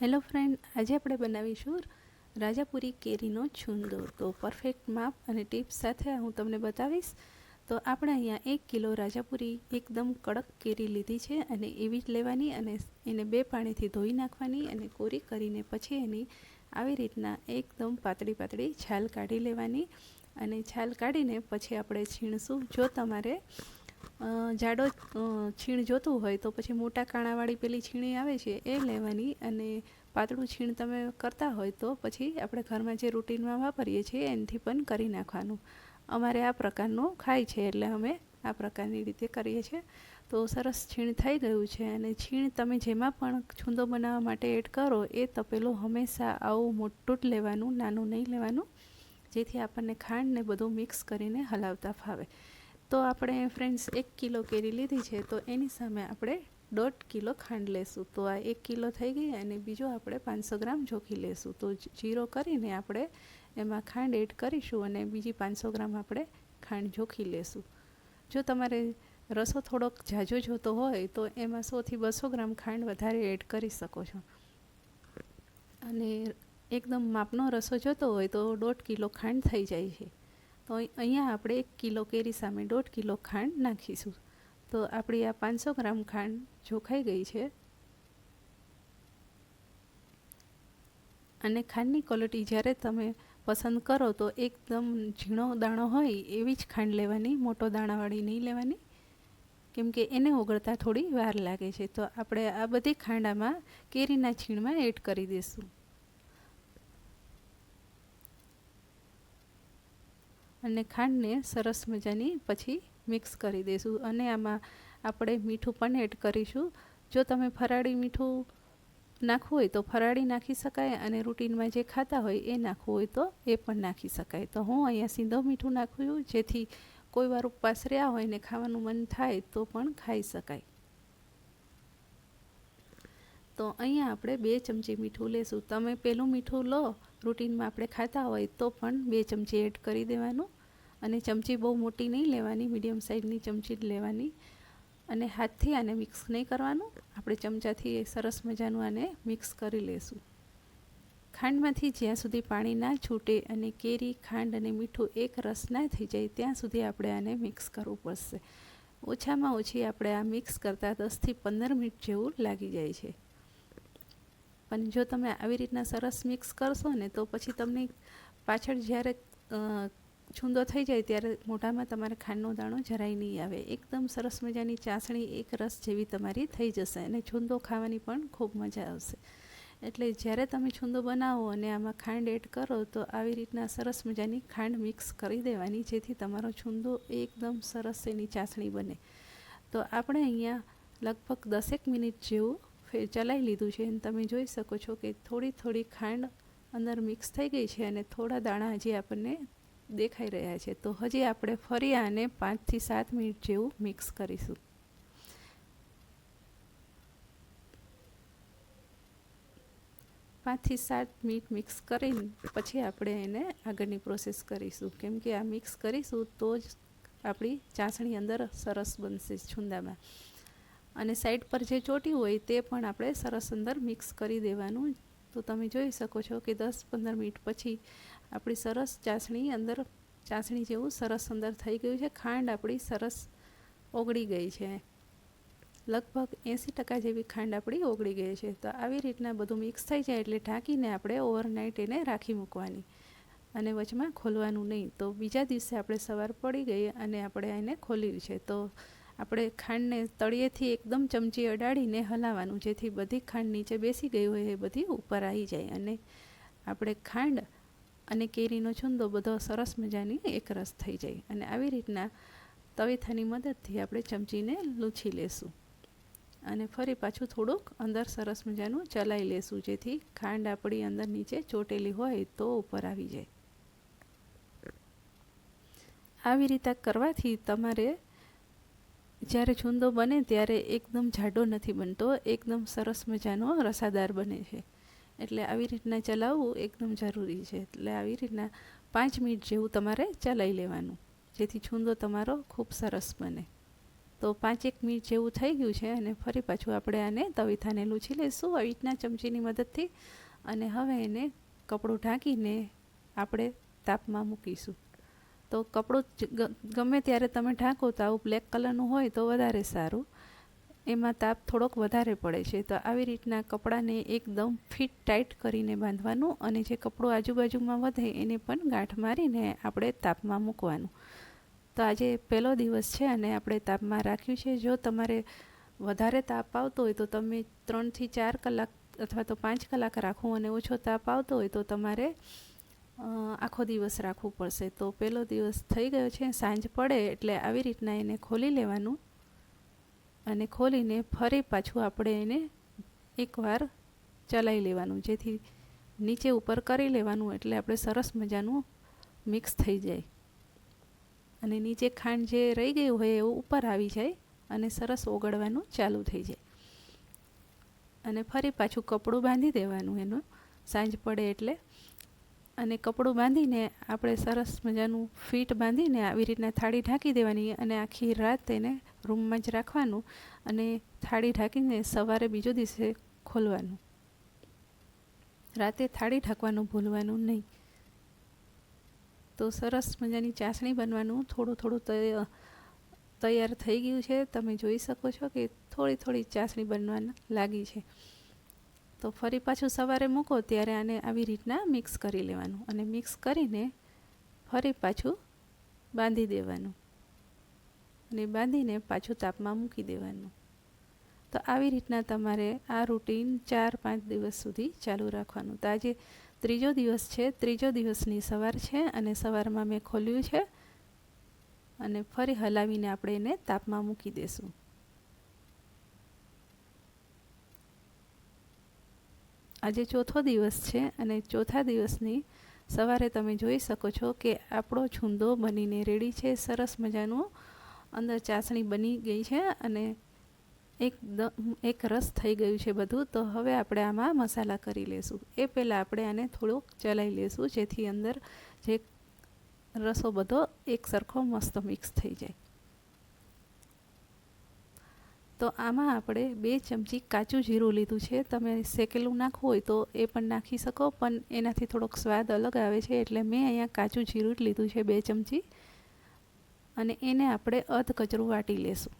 Hello friend, આજે આપણે બનાવીશું રાજાપુરી કેરીનો છુંદો. તો પરફેક્ટ માપ અને ટિપ્સ સાથે હું તમને બતાવીશ. તો આપણે અહીંયા એક કિલો રાજાપુરી એકદમ કડક કેરી લીધી છે અને એવી જ લેવાની અને એને બે પાણીથી ધોઈ નાખવાની અને કોરી કરીને પછી એની આવી રીતના એકદમ પાતળી પાતળી છાલ કાઢી લેવાની. અને છાલ કાઢીને પછી આપણે છીણશું. જો તમારે જાડો છીણ જોતું હોય તો પછી મોટા કાણાવાળી પેલી છીણી આવે છે એ લેવાની અને પાતળું છીણ તમે કરતા હોય તો પછી આપણે ઘરમાં જે રૂટીનમાં વાપરીએ છીએ એનાથી પણ કરી નાખવાનું. અમારે આ પ્રકારનું ખાય છે એટલે અમે આ પ્રકારની રીતે કરીએ છીએ. તો સરસ છીણ થઈ ગયું છે અને છીણ તમે જેમાં પણ છૂંદો બનાવવા માટે એડ કરો એ તપેલું હંમેશા આવું મોટું જ લેવાનું, નાનું નહીં લેવાનું. જેથી આપણને ખાંડ ને બધું મિક્સ કરીને હલાવતા ફાવે. તો આપણે ફ્રેન્ડ્સ એક કિલો કેરી લીધી છે, તો એની સામે આપણે દોઢ કિલો ખાંડ લેશું. તો આ એક કિલો થઈ ગઈ અને બીજો આપણે પાંચસો ગ્રામ જોખી લેશું. તો જીરો કરીને આપણે એમાં ખાંડ એડ કરીશું અને બીજી પાંચસો ગ્રામ આપણે ખાંડ જોખી લેશું. જો તમારે રસો થોડોક ઝાઝો જોતો હોય, તો એમાં સોથી બસો ગ્રામ ખાંડ વધારે એડ કરી શકો છો. અને એકદમ માપનો રસો જોતો હોય, તો દોઢ કિલો ખાંડ થઈ જાય છે. તો અહીંયા આપણે એક કિલો કેરી સામે દોઢ કિલો ખાંડ નાખીશું. તો આપણી આ પાંચસો ગ્રામ ખાંડ જોખાઈ ગઈ છે. અને ખાંડની ક્વોલિટી જ્યારે તમે પસંદ કરો તો એકદમ ઝીણો દાણો હોય એવી જ ખાંડ લેવાની, મોટો દાણાવાળી નહીં લેવાની. કેમ કે એને ઓગળતા થોડી વાર લાગે છે. તો આપણે આ બધી ખાંડામાં કેરીના છીણમાં એડ કરી દઈશું. અને ખાંડને સરસ મજાની પછી મિક્સ કરી દઈશું અને આમાં આપણે મીઠું પણ એડ કરીશું. જો તમે ફરાળી મીઠું નાખવું હોય તો ફરાળી નાખી શકાય અને રૂટીનમાં જે ખાતા હોય એ નાખવું હોય તો એ પણ નાખી શકાય. તો હું અહીંયા સીધો મીઠું નાખ્યું જેથી કોઈ વાર ઉપવાસ રહ્યા હોય ને ખાવાનું મન થાય તો પણ ખાઈ શકાય. તો અહીંયા આપણે બે ચમચી મીઠું લેશું. તમે પેલું મીઠું લો, રૂટીનમાં આપણે ખાતા હોય તો પણ બે ચમચી એડ કરી દેવાનું. અને ચમચી બહુ મોટી નહીં લેવાની, મીડિયમ સાઇઝની ચમચી જ લેવાની. અને હાથથી આને મિક્સ નહીં કરવાનું. આપણે ચમચાથી સરસ મજાનું આને મિક્સ કરી લેશું. ખાંડમાંથી જ્યાં સુધી પાણી ના છૂટે અને કેરી, ખાંડ અને મીઠું એક રસ ના થઈ જાય, ત્યાં સુધી આપણે આને મિક્સ કરવું પડશે. ઓછામાં ઓછી આપણે આ મિક્સ કરતાં દસથી પંદર મિનિટ જેવું લાગી જાય છે. પણ જો તમે આવી રીતના સરસ મિક્સ કરશો ને, તો પછી તમને પાછળ જ્યારે છૂંદો થઈ જાય ત્યારે મોઢામાં તમારે ખાંડનો દાણો જરાય નહીં આવે. એકદમ સરસ મજાની ચાસણી, એક રસ જેવી તમારી થઈ જશે અને છૂંદો ખાવાની પણ ખૂબ મજા આવશે. એટલે જ્યારે તમે છૂંદો બનાવો અને આમાં ખાંડ એડ કરો તો આવી રીતના સરસ મજાની ખાંડ મિક્સ કરી દેવાની, જેથી તમારો છૂંદો એકદમ સરસ એની ચાસણી બને. તો આપણે અહીંયા લગભગ દસેક મિનિટ જેવું ફેર ચલાવી લીધું છે. અને તમે જોઈ શકો છો કે થોડી થોડી ખાંડ અંદર મિક્સ થઈ ગઈ છે અને થોડા દાણા હજી આપણને દેખાઈ રહ્યા છે. તો હજી આપણે ફરી આને પાંચથી સાત મિનિટ જેવું મિક્સ કરીશું. પાંચથી સાત મિનિટ મિક્સ કરીને પછી આપણે એને આગળની પ્રોસેસ કરીશું. કેમ કે આ મિક્સ કરીશું તો જ આપણી ચાસણી અંદર સરસ બનશે છુંદામાં. અને સાઈડ પર જે ચોટી હોય તે પણ આપણે સરસ અંદર મિક્સ કરી દેવાનું. તો તમે જોઈ શકો છો કે દસ પંદર મિનિટ પછી આપણી સરસ ચાસણી અંદર, ચાસણી જેવું સરસ અંદર થઈ ગયું છે. ખાંડ આપણી સરસ ઓગળી ગઈ છે. લગભગ એંસી ટકા જેવી ખાંડ આપણી ઓગળી ગઈ છે. તો આવી રીતના બધું મિક્સ થઈ જાય એટલે ઢાંકીને આપણે ઓવરનાઇટ એને રાખી મૂકવાની અને વચમાં ખોલવાનું નહીં. તો બીજા દિવસે આપણે સવાર પડી ગઈ અને આપણે એને ખોલી છે. તો આપણે ખાંડને તળિયેથી એકદમ ચમચી અડાડીને હલાવવાનું, જેથી બધી ખાંડ નીચે બેસી ગઈ હોય એ બધી ઉપર આવી જાય અને આપણે ખાંડ અને કેરીનો છુંદો બધો સરસ મજાની એક રસ થઈ જાય. અને આવી રીતના તવેથાની મદદથી આપણે ચમચીને લૂછી લેશું. અને ફરી પાછું થોડુંક અંદર સરસ મજાનું ચલાવી લેશું. જેથી ખાંડ આપણી અંદર નીચે ચોટેલી હોય તો ઉપર આવી જાય. આવી રીતે કરવાથી તમારે જ્યારે છુંદો બને ત્યારે એકદમ જાડો નથી બનતો, એકદમ સરસ મજાનો રસાદાર બને છે. એટલે આવી રીતના ચલાવવું એકદમ જરૂરી છે. એટલે આવી રીતના પાંચ મિનિટ જેવું તમારે ચલાવી લેવાનું, જેથી છૂંદો તમારો ખૂબ સરસ બને. તો પાંચેક મિનિટ જેવું થઈ ગયું છે અને ફરી પાછું આપણે આને તવીથાને લૂછી લઈશું આવી રીતના ચમચીની મદદથી અને હવે એને કપડું ઢાંકીને આપણે તાપમાં મૂકીશું. તો કપડું ગમે ત્યારે તમે ઢાંકો તો આવું બ્લેક કલરનું હોય તો વધારે સારું. એમાં તાપ થોડોક વધારે પડે છે. તો આવી રીતના કપડાને એકદમ ફિટ, ટાઈટ કરીને બાંધવાનું અને જે કપડું આજુબાજુમાં વધે એને પણ ગાંઠ મારીને આપણે તાપમાં મૂકવાનું. તો આજે પહેલો દિવસ છે અને આપણે તાપમાં રાખ્યું છે. જો તમારે વધારે તાપ આવતો હોય તો તમે ત્રણથી ચાર કલાક અથવા તો પાંચ કલાક રાખવું અને ઓછો તાપ આવતો હોય તો તમારે આખો દિવસ રાખવું પડશે. તો પહેલો દિવસ થઈ ગયો છે. સાંજ પડે એટલે આવી રીતના એને ખોલી લેવાનું. અને ખોલીને ફરી પાછું આપણે એને એકવાર ચલાવી લેવાનું, જેથી નીચે ઉપર કરી લેવાનું એટલે આપણે સરસ મજાનું મિક્સ થઈ જાય. અને નીચે ખાંડ જે રહી ગયું હોય એવું ઉપર આવી જાય અને સરસ ઓગળવાનું ચાલુ થઈ જાય. અને ફરી પાછું કપડું બાંધી દેવાનું, એનું સાંજ પડે એટલે અને કપડું બાંધીને આપણે સરસ મજાનું ફીટ બાંધીને આવી રીતના થાળી ઢાંકી દેવાની અને આખી રાત એને રૂમમાં જ રાખવાનું અને થાળી ઢાંકીને સવારે બીજો દિવસે ખોલવાનું. રાતે થાળી ઢાંકવાનું ભૂલવાનું નહીં. તો સરસ મજાની ચાસણી બનવાનું. થોડું થોડું તૈયાર થઈ ગયું છે. તમે જોઈ શકો છો કે થોડી થોડી ચાસણી બનવા લાગી છે. તો ફરી પાછું સવારે મૂકો ત્યારે આને આવી રીતના મિક્સ કરી લેવાનું અને મિક્સ કરીને ફરી પાછું બાંધી દેવાનું અને બાંધીને પાછું તાપમાં મૂકી દેવાનું. તો આવી રીતના તમારે આ રૂટીન ચાર પાંચ દિવસ સુધી ચાલુ રાખવાનું. તો આજે ત્રીજો દિવસ છે, ત્રીજો દિવસની સવાર છે અને સવારમાં મેં ખોલ્યું છે અને ફરી હલાવીને આપણે એને તાપમાં મૂકી દેશું. આજે ચોથો દિવસ છે અને ચોથા દિવસની સવારે તમે જોઈ શકો છો કે આપણો છૂંદો બનીને રેડી છે. સરસ મજાનું અંદર ચાસણી બની ગઈ છે અને એકદમ એક રસ થઈ ગયું છે બધું. તો હવે આપણે આમાં મસાલા કરી લેશું. એ પહેલાં આપણે આને થોડુંક ચલાવી લેશું જેથી અંદર જે રસો બધો એક સરખો મસ્ત મિક્સ થઈ જાય. તો આમાં આપણે બે ચમચી કાચું જીરું લીધું છે. તમે શેકેલું નાખવું હોય તો એ પણ નાખી શકો, પણ એનાથી થોડોક સ્વાદ અલગ આવે છે. એટલે મેં અહીંયા કાચું જીરું જ લીધું છે બે ચમચી. અને એને આપણે અધ કચરું વાટી લેશું.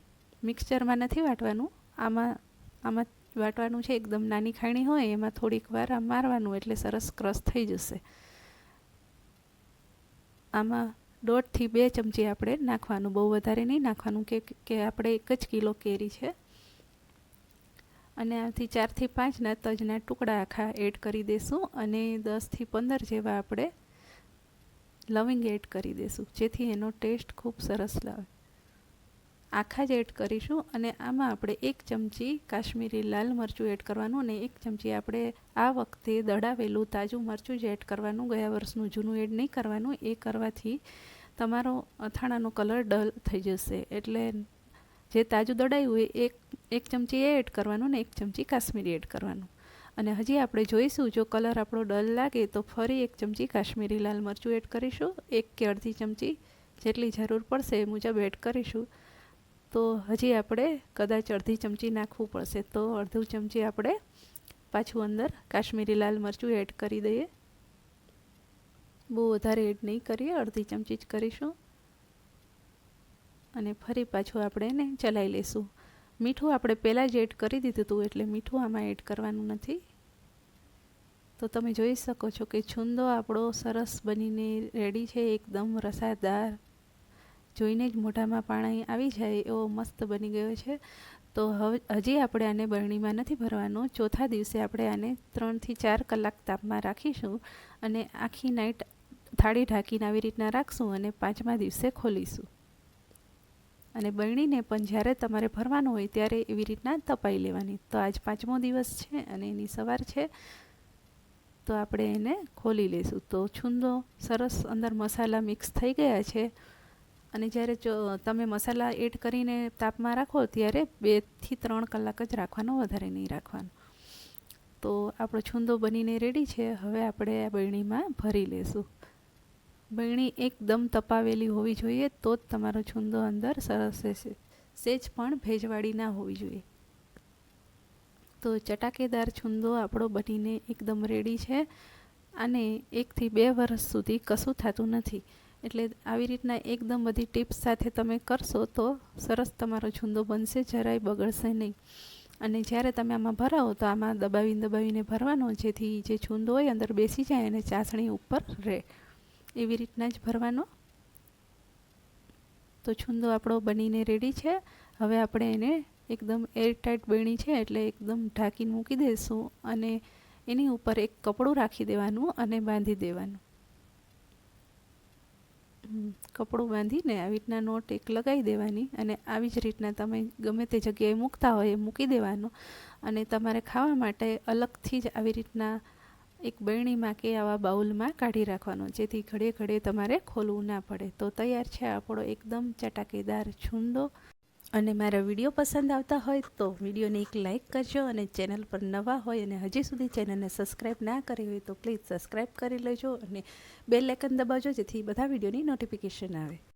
મિક્સચરમાં નથી વાટવાનું. આમાં આમાં વાટવાનું છે, એકદમ નાની ખાણી હોય, એમાં થોડીક વાર આમ મારવાનું, એટલે સરસ ક્રશ થઈ જશે. આમાં દોઢથી બે ચમચી આપણે નાખવાનું, બહુ વધારે નહીં નાખવાનું કે કે આપણે એક જ કિલો કેરી છે. અને આથી ચારથી પાંચના તજના ટુકડા આખા એડ કરી દઈશું અને દસથી પંદર જેવા આપણે લવિંગ એડ કરી દઈશું જેથી એનો ટેસ્ટ ખૂબ સરસ લાવે આખા જ એડ કરીશું અને આમાં આપણે એક ચમચી કાશ્મીરી લાલ મરચું એડ કરવાનું અને એક ચમચી આપણે આ વખતે દડાવેલું તાજું મરચું જ એડ કરવાનું. ગયા વર્ષનું જૂનું એડ નહીં કરવાનું. એ કરવાથી તમારો અથાણાનો કલર ડલ થઈ જશે. એટલે જે તાજું દડાયું હોય એક એક ચમચી એ એડ કરવાનું ને એક ચમચી કાશ્મીરી એડ કરવાનું. અને હજી આપણે જોઈશું, જો કલર આપણો ડલ લાગે તો ફરી એક ચમચી કાશ્મીરી લાલ મરચું એડ કરીશું. એક કે અડધી ચમચી જેટલી જરૂર પડશે એ મુજબ એડ કરીશું. તો હજી આપણે કદાચ અડધી ચમચી નાખવું પડશે. તો અડધું ચમચી આપણે પાછું અંદર કાશ્મીરી લાલ મરચું એડ કરી દઈએ. બહુ વધારે એડ નહીં કરીએ, અડધી ચમચી જ કરીશું. અને ફરી પાછું આપણે એને ચલાવી લઈશું. મીઠું આપણે પહેલાં જ એડ કરી દીધું હતું, એટલે મીઠું આમાં એડ કરવાનું નથી. તો તમે જોઈ શકો છો કે છુંદો આપણો સરસ બનીને રેડી છે, એકદમ રસાદાર. જોઈને જ મોઢામાં પાણી આવી જાય એવો મસ્ત બની ગયો છે. તો હવે, હજી આપણે આને બરણીમાં નથી ભરવાનું. ચોથા દિવસે આપણે આને ત્રણથી ચાર કલાક તાપમાં રાખીશું અને આખી નાઈટ થાળી ઢાંકીને આવી રીતના રાખશું અને પાંચમા દિવસે ખોલીશું. અને બરણીને પણ જ્યારે તમારે ભરવાનું હોય ત્યારે એવી રીતના તપાઈ લેવાની. તો આજ પાંચમો દિવસ છે અને એની સવાર છે. તો આપણે એને ખોલી લઈશું. તો છુંદો સરસ અંદર મસાલા મિક્સ થઈ ગયા છે. અને જ્યારે તમે મસાલા એડ કરીને તાપમાં રાખો, ત્યારે બેથી ત્રણ કલાક જ રાખવાનો, વધારે નહીં રાખવાનો. તો આપણો છુંદો બનીને રેડી છે. હવે આપણે આ બરણીમાં ભરી લેશું. બરણી એકદમ તપાવેલી હોવી જોઈએ, તો જ તમારો છુંદો અંદર સરસ રહેશે. સેજ પણ ભેજવાળી ના હોવી જોઈએ. તો ચટાકેદાર છુંદો આપણો બનીને એકદમ રેડી છે. અને એકથી બે વર્ષ સુધી કશું થતું નથી. એટલે આવી રીતના એકદમ બધી ટિપ્સ સાથે તમે કરશો તો સરસ તમારો છુંદો બનશે, જરાય બગડશે નહીં. અને જ્યારે તમે આમાં ભરાવો તો આમાં દબાવીને દબાવીને ભરવાનો, જેથી જે છુંદો હોય અંદર બેસી જાય અને ચાસણી ઉપર રહે. એવી રીતના જ ભરવાનો. તો છુંદો આપણો બનીને રેડી છે. હવે આપણે એને એકદમ એરટાઈટ બની છે એટલે એકદમ ઢાંકીને મૂકી દઈશું અને એની ઉપર એક કપડું રાખી દેવાનું અને બાંધી દેવાનું. કપડું બાંધીને આવી રીતના નોટ એક લગાવી દેવાની અને આવી જ રીતના તમે ગમે તે જગ્યાએ મૂકતા હોય એ મૂકી દેવાનું અને તમારે ખાવા માટે અલગથી જ આવી રીતના એક બરણીમાં કે આવા બાઉલમાં કાઢી રાખવાનો, જેથી ઘડે ઘડે તમારે ખોલવું ના પડે. તો તૈયાર છે આપણો એકદમ ચટાકેદાર છુંદો. અને મારા વીડિયો પસંદ આવતા હોય તો વિડીયોને એક લાઇક કરજો અને ચેનલ પર નવા હોય અને હજી સુધી ચેનલને સબસ્ક્રાઈબ ના કરી હોય તો પ્લીઝ સબસ્ક્રાઈબ કરી લેજો અને બેલ આઇકન દબાવજો જેથી બધા વિડીયોની નોટિફિકેશન આવે.